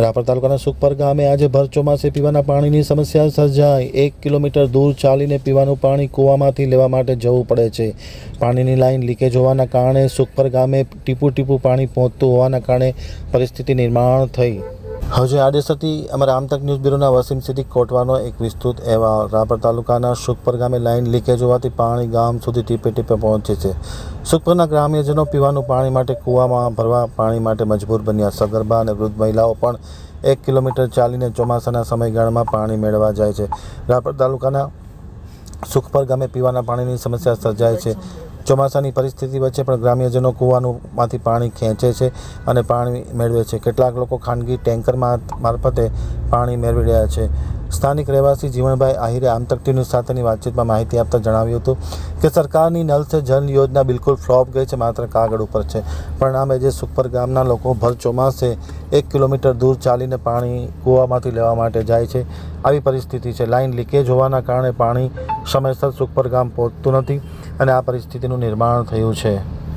રાપર તાલુકાના સુખપર ગામે આજે ભર ચોમાસે પીવાના પાણીની સમસ્યા સર્જાય એક કિલોમીટર દૂર ચાલીને પીવાનું પાણી કૂવામાંથી લેવા માટે જવું પડે છે. પાણીની લાઈન લીકેજ હોવાના કારણે સુખપર ગામે ટીપું ટીપું પાણી પહોંચતું હોવાના કારણે પરિસ્થિતિ નિર્માણ થઈ. હજે આડેસરથી અમારા આમતક ન્યૂઝ બ્યુરોના વસીમ સિદ્દીક કોટવાનો એક વિસ્તૃત એવા રાપર તાલુકાના સુખપર ગામે લાઇન લીકેજ હોવાથી પાણી ગામ સુધી ટીપે ટીપે પહોંચે છે. સુખપરના ગ્રામ્યજનો પીવાનું પાણી માટે કૂવામાં ભરવા પાણી માટે મજબૂર બન્યા. સગર્ભા અને વૃદ્ધ મહિલાઓ પણ એક કિલોમીટર ચાલીને ચોમાસાના સમયગાળામાં પાણી મેળવવા જાય છે. રાપર તાલુકાના સુખપર ગામે પીવાના પાણીની સમસ્યા સર્જાય છે. ચોમાસાની પરિસ્થિતિ વચ્ચે પણ ગ્રામ્યજનો કૂવાનુંમાંથી પાણી ખેંચે છે અને પાણી મેળવે છે. કેટલાક લોકો ખાનગી ટેન્કરમાં મારફતે પાણી મેળવી રહ્યા છે. સ્થાનિક રહેવાસી જીવણભાઈ આહિરે આમતકટી ન્યૂઝ સાથેની વાતચીતમાં માહિતી આપતા જણાવ્યું હતું કે સરકારની નલ સે જલ યોજના બિલકુલ ફ્લોપ ગઈ છે, માત્ર કાગળ ઉપર છે. પરિણામે જે સુખપર ગામના લોકો ભર ચોમાસે એક કિલોમીટર દૂર ચાલીને પાણી કૂવામાંથી લેવા માટે જાય છે. આવી પરિસ્થિતિ છે. લાઇન લીકેજ હોવાના કારણે પાણી સમયસર સુખપર ગામ પહોંચતું નથી. અને આ પરિસ્થિતિનું નિર્માણ થયું છે.